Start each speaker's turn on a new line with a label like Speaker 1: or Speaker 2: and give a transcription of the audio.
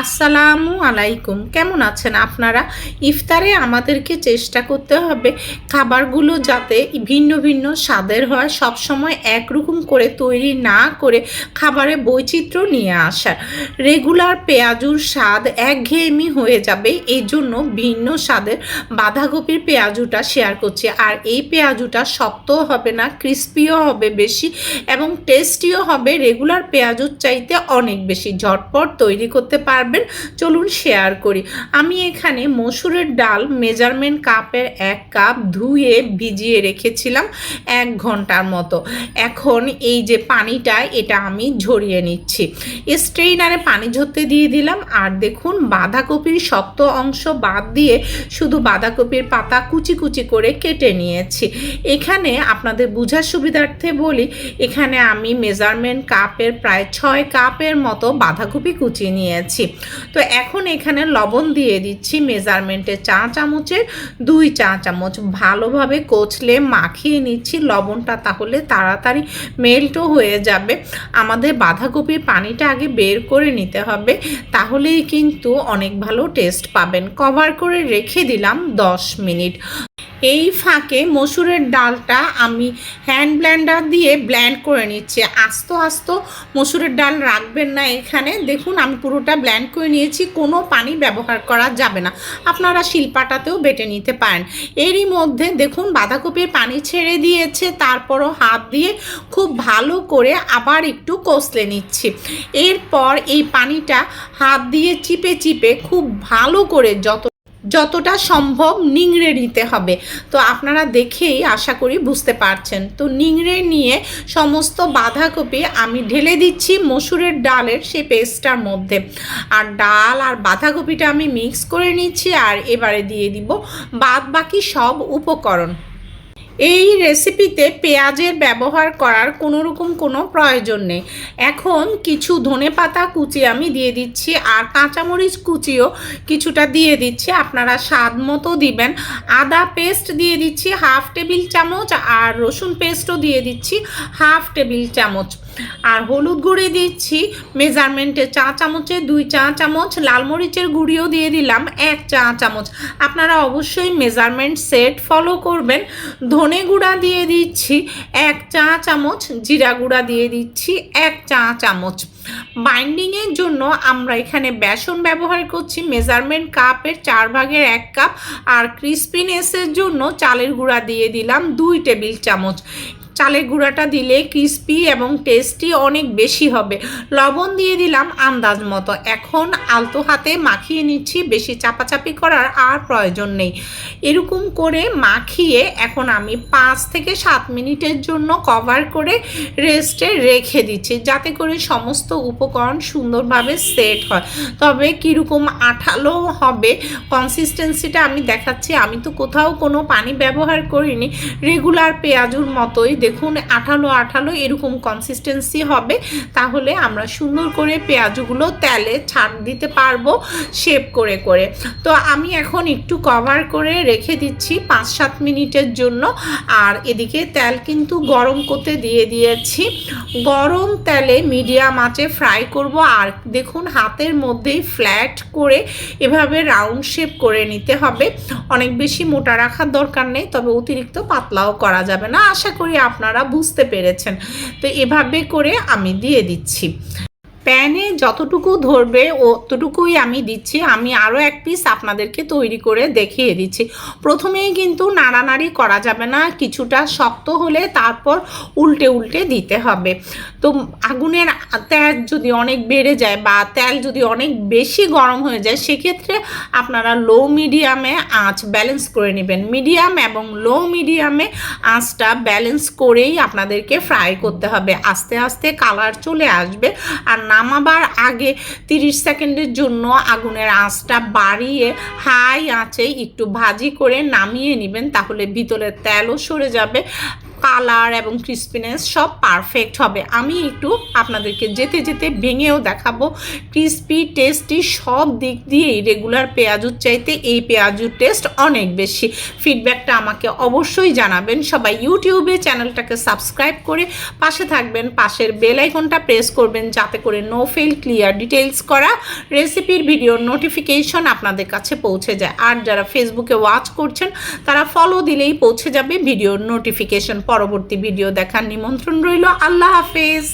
Speaker 1: আসসালামু আলাইকুম। কেমন আছেন আপনারা? ইফতারে আমাদেরকে চেষ্টা করতে হবে খাবারগুলো যাতে ভিন্ন ভিন্ন স্বাদের হয়, সবসময় একরকম করে তৈরি না করে খাবারে বৈচিত্র্য নিয়ে আসার। রেগুলার পেঁয়াজুর স্বাদ একঘেয়েমি হয়ে যাবে এই জন্য ভিন্ন স্বাদের বাঁধাকপির পেঁয়াজুটা শেয়ার করছি। আর এই পেঁয়াজুটা শক্তও হবে না, ক্রিস্পিও হবে বেশি এবং টেস্টিও হবে। রেগুলার পেঁয়াজুর চাইতে অনেক বেশি ঝটপট তৈরি করতে পারবেন? চলুন শেয়ার করি। আমি এখানে মসুরের ডাল মেজারমেন্ট কাপের এক কাপ ধুয়ে ভিজিয়ে রেখেছিলাম এক ঘণ্টার মতো। এখন এই যে পানিটা, এটা আমি ঝরিয়ে নিচ্ছি। স্ট্রেইনারে পানি ঝরতে দিয়ে দিলাম। আর দেখুন, বাঁধাকপির শক্ত অংশ বাদ দিয়ে শুধু বাঁধাকপির পাতা কুচি কুচি করে কেটে নিয়েছি। এখানে আপনাদের বোঝার সুবিধার্থে বলি, এখানে আমি মেজারমেন্ট কাপের প্রায় ছয় কাপের মতো বাঁধাকপি কুচি নিয়েছি। তো এখন এখানে লবণ দিয়ে দিচ্ছি মেজারমেন্টে চা চামচের দুই চা চামচ। ভালোভাবে কচলে মাখিয়ে নিচ্ছি লবণটা তাহলে তাড়াতাড়ি মেল্টও হয়ে যাবে। আমাদের বাঁধাকপির পানিটা আগে বের করে নিতে হবে, তাহলেই কিন্তু অনেক ভালো টেস্ট পাবেন। কভার করে রেখে দিলাম দশ মিনিট। এই ফাঁকে মসুরের ডালটা আমি হ্যান্ড ব্ল্যান্ডার দিয়ে ব্ল্যান্ড করে নিচ্ছি। আস্ত আস্ত মসুরের ডাল রাখবেন না এখানে। দেখুন, আমি পুরোটা ব্ল্যান্ড করে নিয়েছি, কোনো পানি ব্যবহার করা যাবে না। আপনারা শিলপাটাতেও বেটে নিতে পারেন। এরই মধ্যে দেখুন, বাঁধাকপির পানি ছেড়ে দিয়েছে, তারপরও হাত দিয়ে খুব ভালো করে আবার একটু কষলে নিচ্ছি। এরপর এই পানিটা হাত দিয়ে চিপে চিপে খুব ভালো করে যত যতটা সম্ভব নিংড়ে নিতে হবে। তো আপনারা দেখেই আশা করি বুঝতে পারছেন। তো নিংড়ে নিয়ে সমস্ত বাঁধাকপি আমি ঢেলে দিচ্ছি মসুরের ডালের সেই পেস্টটার মধ্যে। আর ডাল আর বাঁধাকপিটা আমি মিক্স করে নিচ্ছি আর এবারে দিয়ে দিব বাদ বাকি সব উপকরণ। এই রেসিপিতে পেঁয়াজের ব্যবহার করার কোনো রকম কোনো প্রয়োজন নেই। এখন কিছু ধনে পাতা কুচি আমি দিয়ে দিচ্ছি আর কাঁচামরিচ কুচিও কিছুটা দিয়ে দিচ্ছি। আপনারা স্বাদ মতো দিবেন। আদা পেস্ট দিয়ে দিচ্ছি হাফ টেবিল চামচ আর রসুন পেস্টও দিয়ে দিচ্ছি হাফ টেবিল চামচ। আর হলুদ গুঁড়ি দিচ্ছি, মেজারমেন্টে চা চামচে, দুই চা চামচ, লাল মরিচের গুঁড়িও দিয়ে দিলাম, এক চা চামচ। আপনারা অবশ্যই মেজারমেন্ট সেট ফলো করবেন। ধনে গুঁড়া দিয়ে দিচ্ছি, এক চা চামচ, জিরা গুঁড়া দিয়ে দিচ্ছি, এক চা চামচ। বাইন্ডিংয়ের জন্য আমরা এখানে বেসন ব্যবহার করছি, মেজারমেন্ট কাপের চার ভাগের এক কাপ। আর ক্রিস্পিনেসের জন্য চালের গুঁড়া দিয়ে দিলাম, দুই টেবিল চামচ। চালের গুঁড়াটা দিলে ক্রিস্পি এবং টেস্টি অনেক বেশি হবে। লবণ দিয়ে দিলাম আন্দাজ মতো। এখন আলতো হাতে মাখিয়ে নিচ্ছি, বেশি চাপাচাপি করার আর প্রয়োজন নেই। এরকম করে মাখিয়ে এখন আমি পাঁচ থেকে সাত মিনিটের জন্য কভার করে রেস্টে রেখে দিচ্ছি, যাতে করে সমস্ত উপকরণ সুন্দরভাবে সেট হয়। তবে কীরকম আঠালো হবে কনসিস্টেন্সিটা আমি দেখাচ্ছি। আমি তো কোথাও কোনো পানি ব্যবহার করিনি। রেগুলার পেঁয়াজুর মতোই দেখুন, আঠালো আঠালো এরকম কনসিস্টেন্সি হবে। তাহলে আমরা সুন্দর করে পেঁয়াজগুলো তেলে ছাড় দিতে পারব শেপ করে করে। তো আমি এখন একটু কভার করে রেখে দিচ্ছি পাঁচ সাত মিনিটের জন্য। আর এদিকে তেল কিন্তু গরম করতে দিয়ে দিয়েছি। গরম তেলে মিডিয়াম আঁচে ফ্রাই করব। আর দেখুন, হাতের মধ্যেই ফ্ল্যাট করে এভাবে রাউন্ড শেপ করে নিতে হবে। অনেক বেশি মোটা রাখার দরকার নেই, তবে অতিরিক্ত পাতলাও করা যাবে না। আশা করি আপনারা বুঝতে পেরেছেন। তো এভাবে করে আমি দিয়ে দিচ্ছি। প্যানে যতটুকু ধরবে অতটুকুই আমি দিচ্ছি। আমি আরও এক পিস আপনাদেরকে তৈরি করে দেখিয়ে দিচ্ছি। প্রথমেই কিন্তু নাড়ানাড়ি করা যাবে না, কিছুটা শক্ত হলে তারপর উল্টে উল্টে দিতে হবে। তো আগুনের তেল যদি অনেক বেড়ে যায় বা তেল যদি অনেক বেশি গরম হয়ে যায়, সেক্ষেত্রে আপনারা লো মিডিয়ামে আঁচ ব্যালেন্স করে নেবেন। মিডিয়াম এবং লো মিডিয়ামে আঁচটা ব্যালেন্স করেই আপনাদেরকে ফ্রাই করতে হবে। আস্তে আস্তে কালার চলে আসবে। আর নামাবার আগে 30 সেকেন্ডের জন্য আগুনের আঁচটা বাড়িয়ে হাই আঁচে একটু ভাজি করে নামিয়ে নেবেন, তাহলে ভিতরে তেলও সরে যাবে। কালার এবং ক্রিস্পিনেস সব পারফেক্ট হবে। আমি একটু আপনাদেরকে যেতে যেতে ভেঙেও দেখাবো। ক্রিস্পি, টেস্টি সব দিক দিয়েই রেগুলার পেঁয়াজুর চাইতে এই পেঁয়াজুর টেস্ট অনেক বেশি। ফিডব্যাকটা আমাকে অবশ্যই জানাবেন। সবাই ইউটিউবে চ্যানেলটাকে সাবস্ক্রাইব করে পাশে থাকবেন। পাশের বেল আইকনটা প্রেস করবেন যাতে করে নো ফেল ক্লিয়ার ডিটেলস করা রেসিপির ভিডিওর নোটিফিকেশন আপনাদের কাছে পৌঁছে যায়। আর যারা ফেসবুকে ওয়াচ করছেন, তারা ফলো দিলেই পৌঁছে যাবে ভিডিওর নোটিফিকেশন পরবর্তী ভিডিও দেখার নিমন্ত্রণ রইল। আল্লাহ হাফেজ।